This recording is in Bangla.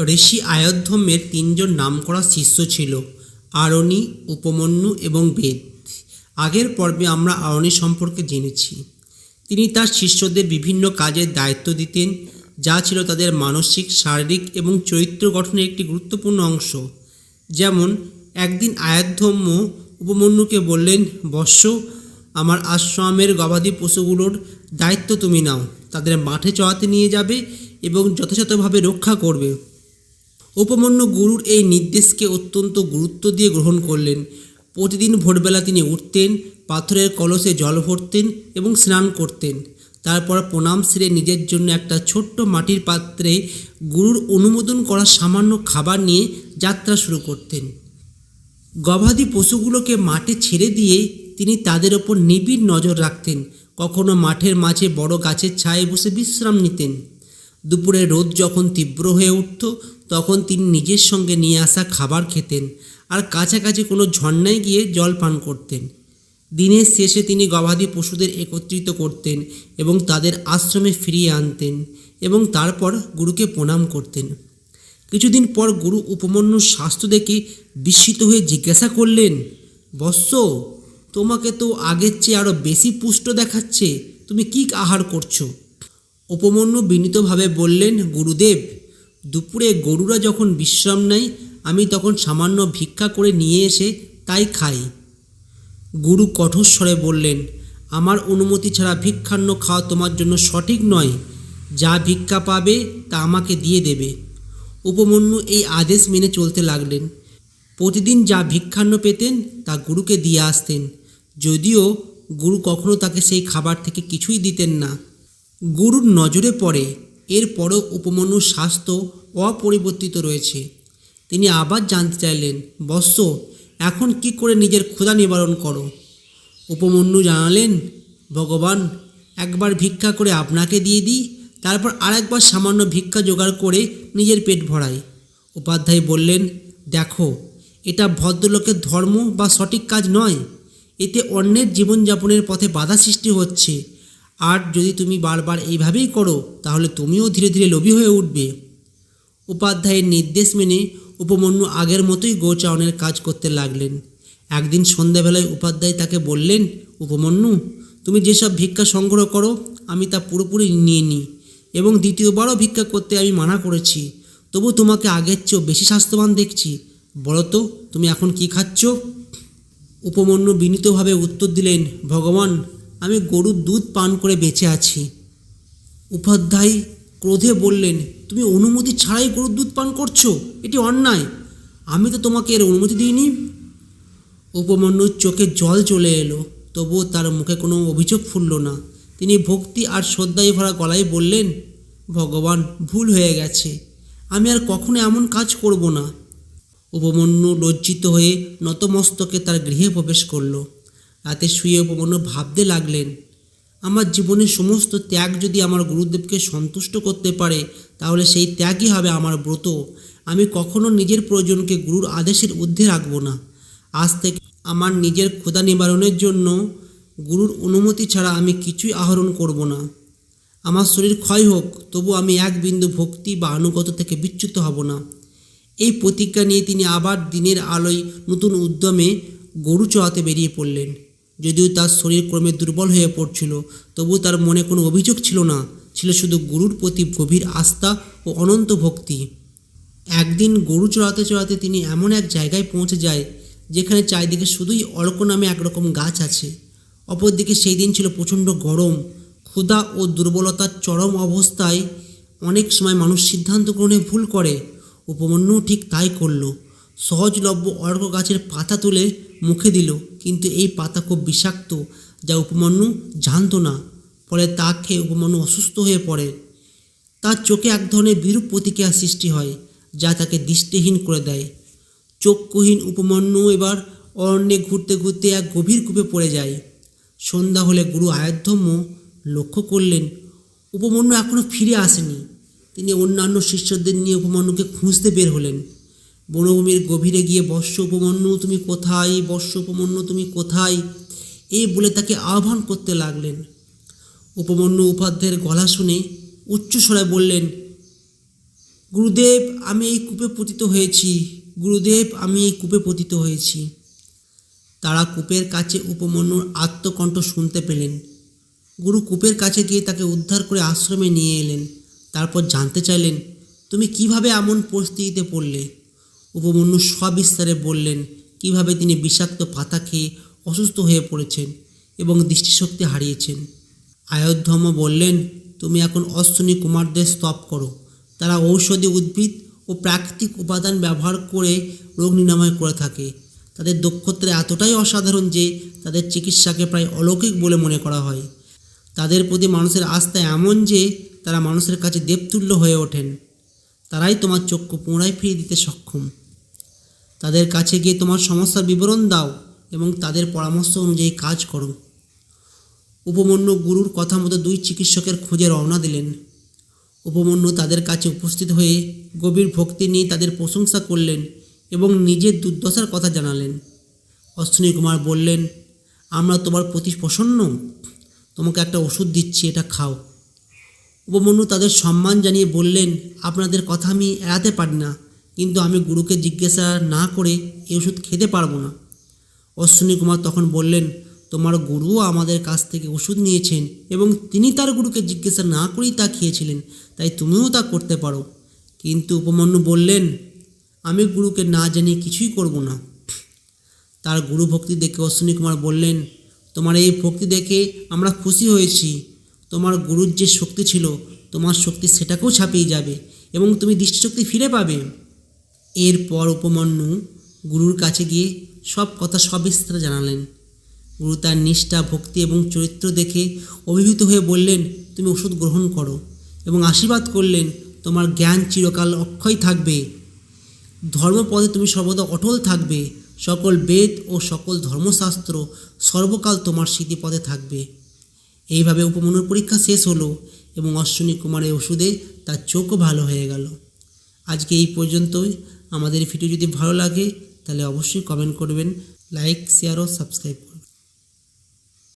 ঋষি আয়োধ্যমের তিনজন নামকরা শিষ্য ছিল, আরণি, উপমন্যু এবং বেদ। আগের পর্বে আমরা আরণি সম্পর্কে জেনেছি। তিনি তার শিষ্যদের বিভিন্ন কাজের দায়িত্ব দিতেন, যা ছিল তাদের মানসিক, শারীরিক এবং চরিত্র গঠনের একটি গুরুত্বপূর্ণ অংশ। যেমন, একদিন আয়াধ্যম্য উপমন্যুকে বললেন বৎস আমার আশ্রমের গবাদি পশুগুলোর দায়িত্ব তুমি নাও। তাদের মাঠে চড়াতে নিয়ে যাবে এবং যথাযথভাবে রক্ষা করবে। উপমন্যু গুরুর এই নির্দেশকে অত্যন্ত গুরুত্ব দিয়ে গ্রহণ করলেন। প্রতিদিন ভোরবেলা তিনি উঠতেন, পাথরের কলসে জল ভরতেন এবং স্নান করতেন। তারপর প্রণাম সেরে নিজের জন্য একটা ছোট্ট মাটির পাত্রে গুরুর অনুমোদন করা সামান্য খাবার নিয়ে যাত্রা শুরু করতেন। গবাদি পশুগুলোকে মাঠে ছেড়ে দিয়ে তিনি তাদের ওপর নিবিড় নজর রাখতেন। কখনো মাঠের মাঝে বড় গাছের ছায়ে বসে বিশ্রাম নিতেন। দুপুরে রোদ যখন তীব্র হয়ে উঠত, তখন তিনি নিজের সঙ্গে নিয়ে আসা খাবার খেতেন আর কাছাকাছি কোনো ঝর্ণায় গিয়ে জল পান করতেন। দিনের শেষে তিনি গবাদি পশুদের একত্রিত করতেন এবং তাদের আশ্রমে ফিরিয়ে আনতেন এবং তারপর গুরুকে প্রণাম করতেন। কিছুদিন পর গুরু উপমন্যুর স্বাস্থ্য দেখে বিস্মিত হয়ে জিজ্ঞাসা করলেন, বৎস, তোমাকে তো আগের চেয়ে আরও বেশি পুষ্ট দেখাচ্ছে। তুমি কী আহার করছ? উপমন্যু বিনীতভাবে বললেন, গুরুদেব, দুপুরে গরুরা যখন বিশ্রাম নেয়, আমি তখন সামান্য ভিক্ষা করে নিয়ে এসে তাই খাই। গুরু কঠোর স্বরে বললেন, আমার অনুমতি ছাড়া ভিক্ষান্ন খাওয়া তোমার জন্য সঠিক নয়। যা ভিক্ষা পাবে, তা আমাকে দিয়ে দেবে। উপমন্যু এই আদেশ মেনে চলতে লাগলেন। প্রতিদিন যা ভিক্ষান্ন পেতেন, তা গুরুকে দিয়ে আসতেন। যদিও গুরু কখনো তাকে সেই খাবার থেকে কিছুই দিতেন না। গুরুর নজরে পড়ে, এরপরও উপমন্যুর স্বাস্থ্য অপরিবর্তিত রয়েছে। তিনি আবার জানতে চাইলেন, বৎস, এখন কি করে নিজের ক্ষুধা নিবারণ করো? উপমন্যু জানালেন, ভগবান, একবার ভিক্ষা করে আপনাকে দিয়ে দিই, তারপর আরেকবার সামান্য ভিক্ষা জোগাড় করে নিজের পেট ভরাই। উপাধ্যায় বললেন, দেখো, এটা ভদ্রলোকের ধর্ম বা সঠিক কাজ নয়। এতে অন্যের জীবনযাপনের পথে বাধা সৃষ্টি হচ্ছে। আর যদি তুমি বারবার এইভাবেই করো, তাহলে তুমিও ধীরে ধীরে লোভী হয়ে উঠবে। উপাধ্যায়ের নির্দেশ মেনে উপমন্যু আগের মতোই গোচারণের কাজ করতে লাগলেন। একদিন সন্ধ্যাবেলায় উপাধ্যায় তাকে বললেন, উপমন্যু, তুমি যেসব ভিক্ষা সংগ্রহ করো, আমি তা পুরোপুরি নিয়ে নিই এবং দ্বিতীয়বারও ভিক্ষা করতে আমি মানা করেছি। তবু তোমাকে আগের চেয়েও বেশি স্বাস্থ্যবান দেখছি। বলো তো, তুমি এখন কি খাচ্ছ? উপমন্যু বিনীতভাবে উত্তর দিলেন, ভগবান আমি গরুর দুধ পান করে বেঁচে আছি। উপাধ্যায় ক্রোধে বললেন, তুমি অনুমতি ছাড়াই গরুর দুধ পান করছ? এটি অন্যায়। আমি তো তোমাকে এর অনুমতি দিইনি। উপমন্যুর চোখে জল চলে এলো, তবুও তার মুখে কোনো অভিযোগ ফুটল না। তিনি ভক্তি আর শ্রদ্ধায় ভরা গলায় বললেন, ভগবান, ভুল হয়ে গেছে। আমি আর কখনো এমন কাজ করব না। উপমন্যু লজ্জিত হয়ে নতমস্তকে তার গৃহে প্রবেশ করল। রাতে শুয়ে উপমন্যু ভাবতে লাগলেন, আমার জীবনের সমস্ত ত্যাগ যদি আমার গুরুদেবকে সন্তুষ্ট করতে পারে, তাহলে সেই ত্যাগই হবে আমার ব্রত। আমি কখনো নিজের প্রয়োজনকে গুরুর আদেশের ঊর্ধ্বে রাখব না। আজ থেকে আমার নিজের ক্ষুধা নিবারণের জন্য গুরুর অনুমতি ছাড়া আমি কিছুই আহরণ করব না। আমার শরীর ক্ষয় হোক, তবু আমি এক বিন্দু ভক্তি বা আনুগত থেকে বিচ্যুত হব না। এই প্রতিজ্ঞা নিয়ে তিনি আবার দিনের আলোয় নতুন উদ্যমে গরু চড়াতে বেরিয়ে পড়লেন। যদিও তার শরীর ক্রমে দুর্বল হয়ে পড়ছিল, তবু তার মনে কোনো অভিযোগ ছিল না। ছিল শুধু গুরুর প্রতি গভীর আস্থা ও অনন্ত ভক্তি। একদিন গরু চড়াতে চড়াতে তিনি এমন এক জায়গায় পৌঁছে যায়, যেখানে চারিদিকে শুধুই অর্ক নামে একরকম গাছ আছে। অপরদিকে সেই দিন ছিল প্রচণ্ড গরম। ক্ষুধা ও দুর্বলতার চরম অবস্থায় অনেক সময় মানুষ সিদ্ধান্ত গ্রহণে ভুল করে উপমন্যু ঠিক তাই করল। সহজলভ্য অর্ক গাছের পাতা তুলে মুখে দিল, কিন্তু এই পাতা খুব বিষাক্ত, যা উপমন্যু জানতো না। ফলে তা খেয়ে উপমন্যু অসুস্থ হয়ে পড়ে। তার চোখে এক ধরনের বিরূপ প্রতিক্রিয়া সৃষ্টি হয়, যা তাকে দৃষ্টিহীন করে দেয়। চক্ষুহীন উপমন্যু এবার অরণ্যে ঘুরতে ঘুরতে এক গভীর কূপে পড়ে যায়। সন্ধ্যা হলে গুরু আয়োধ্যম্য লক্ষ্য করলেন, উপমন্যু এখনও ফিরে আসেনি। তিনি অন্যান্য শিষ্যদের নিয়ে উপমন্যুকে খুঁজতে বের হলেন। বনভূমির গভীরে গিয়ে বর্ষ উপমন্য তুমি কোথায় বর্ষ উপমন্য তুমি কোথায়? এই বলে তাকে আহ্বান করতে লাগলেন। উপমন্যু উপাধ্যায়ের গলা শুনে উচ্চস্বরে বললেন, গুরুদেব, আমি এই কূপে পতিত হয়েছি। গুরুদেব, আমি এই কূপে পতিত হয়েছি। তারা কূপের কাছে উপমন্যুর আত্মকণ্ঠ শুনতে পেলেন। গুরু কূপের কাছে গিয়ে তাকে উদ্ধার করে আশ্রমে নিয়ে এলেন। তারপর জানতে চাইলেন, তুমি কীভাবে এমন পরিস্থিতিতে পড়লে? উপমন্যু সবিস্তারে বললেন, কীভাবে তিনি বিষাক্ত পাতা খেয়ে অসুস্থ হয়ে পড়েছেন এবং দৃষ্টিশক্তি হারিয়েছেন? আয়োধ্যম বললেন, তুমি এখন অশ্বিনী কুমারদের স্তব করো। তারা ঔষধি উদ্ভিদ ও প্রাকৃতিক উপাদান ব্যবহার করে রোগ নিরাময় করে থাকে। তাদের দক্ষতা এতটাই অসাধারণ যে তাদের চিকিৎসাকে প্রায় অলৌকিক বলে মনে করা হয়। তাদের প্রতি মানুষের আস্থা এমন যে তারা মানুষের কাছে দেবতুল্য হয়ে ওঠেন। তারাই তোমার চক্ষু পুনরায় ফিরিয়ে দিতে সক্ষম। তাদের কাছে গিয়ে তোমার সমস্যার বিবরণ দাও এবং তাদের পরামর্শ অনুযায়ী কাজ করো। উপমন্যু গুরুর কথা মতো দুই চিকিৎসকের খোঁজে রওনা দিলেন। উপমন্যু তাদের কাছে উপস্থিত হয়ে গভীর ভক্তি নিয়ে তাদের প্রশংসা করলেন এবং নিজের দুর্দশার কথা জানালেন। অশ্বিনী কুমার বললেন, আমরা তোমার প্রতি প্রসন্ন। তোমাকে একটা ওষুধ দিচ্ছি, এটা খাও। উপমন্যু তাদের সম্মান জানিয়ে বললেন, আপনাদের কথা আমি এড়াতে পারি না। কিন্তু আমি গুরুকে জিজ্ঞাসা না করে এই ওষুধ খেতে পারব না। অশ্বিনী কুমার তখন বললেন, তোমার গুরুও আমাদের কাছ থেকে ওষুধ নিয়েছেন এবং তিনি তার গুরুকে জিজ্ঞাসা না করেই তা খেয়েছিলেন, তাই তুমিও তা করতে পারো। কিন্তু উপমন্যু বললেন, আমি গুরুকে না জানিয়ে কিছুই করব না। তার গুরু ভক্তি দেখে অশ্বিনী কুমার বললেন, তোমার এই ভক্তি দেখে আমরা খুশি হয়েছি। তোমার গুরুর যে শক্তি ছিল, তোমার শক্তি সেটাকেও ছাপিয়ে যাবে এবং তুমি দৃষ্টিশক্তি ফিরে পাবে। এরপর উপমন্যু গুরুর কাছে গিয়ে সব কথা সবিস্তারে জানালেন। গুরু তার নিষ্ঠা, ভক্তি এবং চরিত্র দেখে অভিভূত হয়ে বললেন, তুমি ওষুধ গ্রহণ করো এবং আশীর্বাদ করলেন, তোমার জ্ঞান চিরকাল অক্ষয় থাকবে। ধর্মপদে তুমি সর্বদা অটল থাকবে। সকল বেদ ও সকল ধর্মশাস্ত্র সর্বকাল তোমার স্মৃতিপদে থাকবে। এইভাবে উপমন্যুর পরীক্ষা শেষ হলো এবং অশ্বিনী কুমারের ওষুধে তার চোখও ভালো হয়ে গেল। আজকে এই পর্যন্তই। আমাদের ভিডিও যদি ভালো লাগে তাহলে অবশ্যই কমেন্ট করবেন। লাইক শেয়ার ও সাবস্ক্রাইব